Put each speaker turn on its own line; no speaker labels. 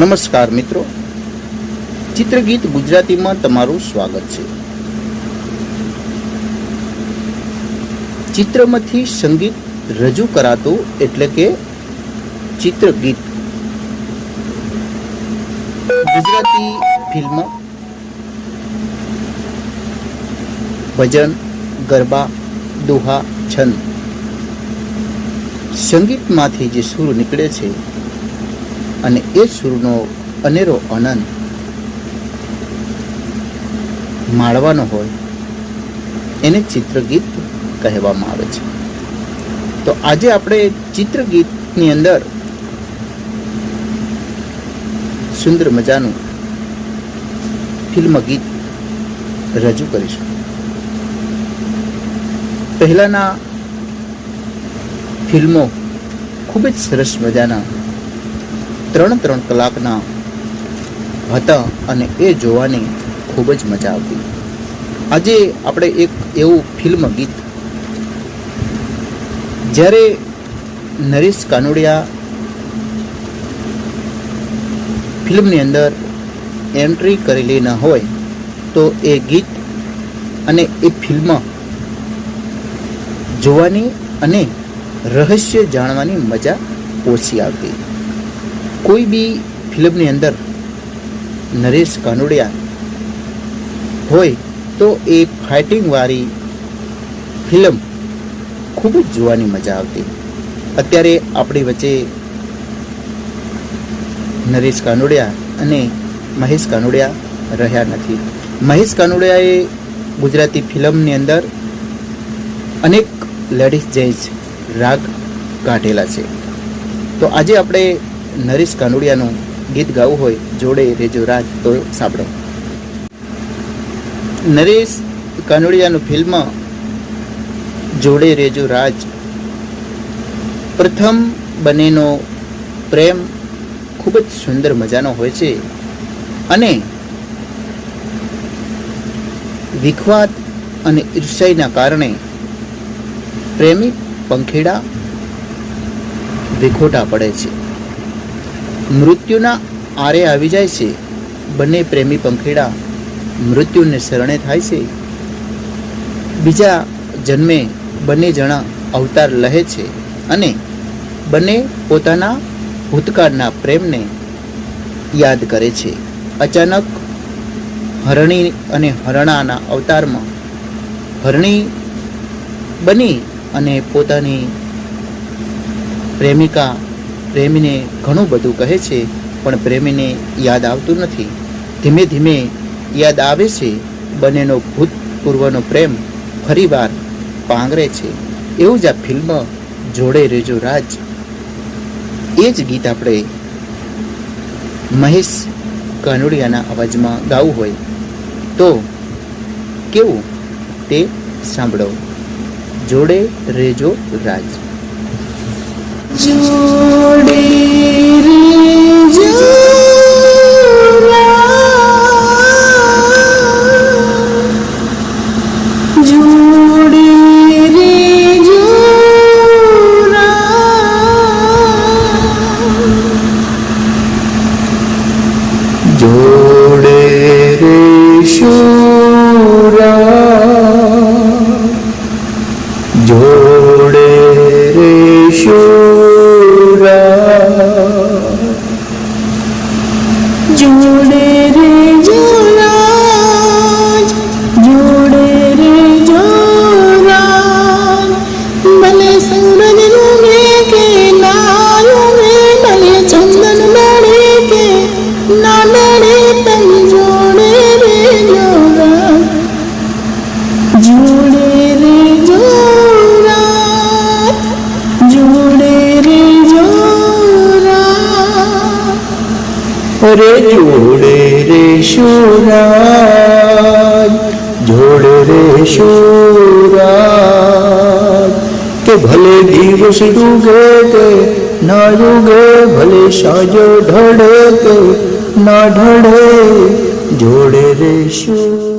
નમસ્કાર મિત્રો. ચિત્રગીત ગુજરાતીમાં તમારું સ્વાગત છે. ચિત્રમાંથી સંગીત રજૂ કરાતું એટલે કે ચિત્રગીત. ગુજરાતી ફિલ્મ. ભજન, ગરબા, દોહા, છંદ. સંગીતમાંથી જે સૂર નીકળે છે અને એ સૂરનો અનેરો આનંદ માણવાનો હોય એને ચિત્રગીત કહેવામાં આવે છે. તો આજે આપણે ચિત્રગીતની અંદર સુંદર મજાનું ફિલ્મ ગીત રજૂ કરીશું. પહેલાંના ફિલ્મો ખૂબ જ સરસ મજાના ત્રણ ત્રણ કલાકના હતા અને એ જોવાની ખૂબ જ મજા આવતી. આજે આપણે એક એવું ફિલ્મ ગીત જ્યારે નરેશ કાનોડિયા ફિલ્મની અંદર એન્ટ્રી કરેલી ન હોય તો એ ગીત અને એ ફિલ્મ જોવાની અને રહસ્ય જાણવાની મજા ઓછી આવતી. કોઈ બી ફિલ્મની અંદર નરેશ કાનોડિયા હોય તો એ ફાઇટિંગવાળી ફિલ્મ ખૂબ જ જોવાની મજા આવતી. અત્યારે આપણી વચ્ચે નરેશ કાનોડિયા અને મહેશ કાનોડિયા રહ્યા નથી. મહેશ કાનોડિયાએ ગુજરાતી ફિલ્મની અંદર અનેક લેડીઝ જેન્ટ્સ રાગ કાઢેલા છે. તો આજે આપણે નરેશ કાનુડિયાનું ગીત ગાવું હોય, જોડે રેજો રાજ, તો સાંભળો. નરેશ કાનુડિયાનું ફિલ્મ જોડે રેજો રાજ. પ્રથમ બંનેનો પ્રેમ ખૂબ જ સુંદર મજાનો હોય છે અને વિખવાદ અને ઈર્ષાઈના કારણે પ્રેમી પંખેડા વિખોટા પડે છે. મૃત્યુના આરે આવી જાય છે. બંને પ્રેમી પંખેડા મૃત્યુને શરણે થાય છે. બીજા જન્મે બંને જણા અવતાર લહે છે અને બંને પોતાના ભૂતકાળના પ્રેમને યાદ કરે છે. અચાનક હરણી અને હરણાના અવતારમાં હરણી બની અને પોતાની પ્રેમિકા પ્રેમીને ઘણું બધું કહે છે, પણ પ્રેમીને યાદ આવતું નથી. ધીમે ધીમે યાદ આવે છે, બંનેનો ભૂતપૂર્વનો પ્રેમ ફરીવાર પાંગરે છે. એવું જ આ ફિલ્મ જોડે રેજો રાજ. એ જ ગીત આપણે મહેશ કાનુડિયાના અવાજમાં ગાવું હોય. તો કેવું તે સાંભળો. જોડે રેજો રાજ.
જોડે રાજ. જોડે
રેશો જોડે રેશો
જોડે
અરે જોડે રેશો જોડે રેશો કે ભલે દિવસ ડૂબે કે ના ડૂબે ભલે સાજો ઢળે કે ના ઢળે, જોડે રેશો